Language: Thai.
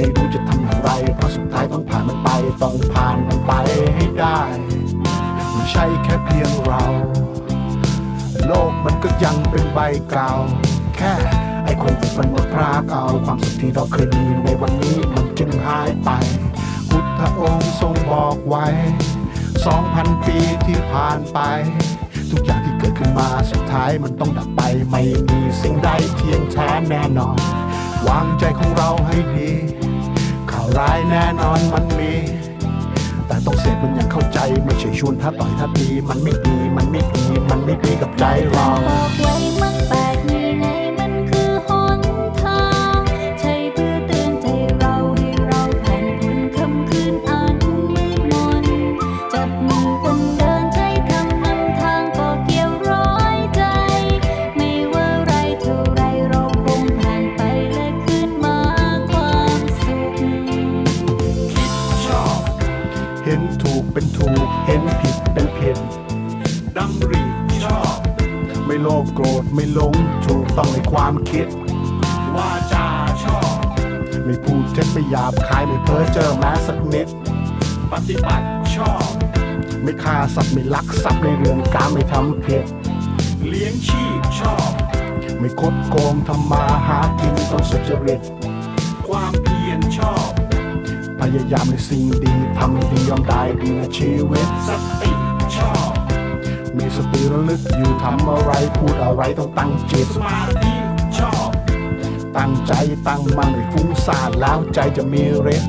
ไม่รู้จะทำอย่างไรเพราะสุดท้ายต้องผ่านมันไปต้องผ่านมันไปให้ได้ไม่ใช่แค่เพียงเรา โลกมันก็ยังเป็นใบเก่า แค่ไอคนที่มันมาพรากเอาความสุขที่เราเคยมีในวันนี้มันจึงหายไปพุทธองค์ทรงบอกไว้สองพันปีที่ผ่านไป ทุกอย่างที่เกิดขึ้นมาสุดท้ายมันต้องดับไป ไม่มีสิ่งใดเทียงแท้แน่นอน วางใจของเราให้ดี ร้ายแน่นอนมันมี แต่ต้องเสพมันอย่างเข้าใจ ไม่ใช่ชวนท้าต่อยท้าตี มันไม่ดี มันไม่ดี มันไม่ดีกับใจเรา เห็นถูกเป็นถูก เห็นผิดเป็นผิดดำริชอบ ไม่โลภโกรธไม่หลงถูกต้องในความคิดวาจาชอบ ไม่พูดเท็จไม่หยาบคายไม่เพ้อเจอแม้สักนิด ปฏิบัติชอบ ไม่ฆ่าสัตว์ไม่ลักทรัพย์ในเรื่องการไม่ทำผิดเลี้ยงชีพชอบ ไม่คดโกงทำมาหากินต้องสุจริต ยายามในสิ่งดีทำดียอมได้ดีในชีวิตสติชอบมีสติระลึกอยู่ทำอะไรพูดอะไรต้องตั้งจิตสมาธิชอบ ตั้งใจตั้งมั่นให้ฟุ้งซ่านแล้วใจจะมีเรศ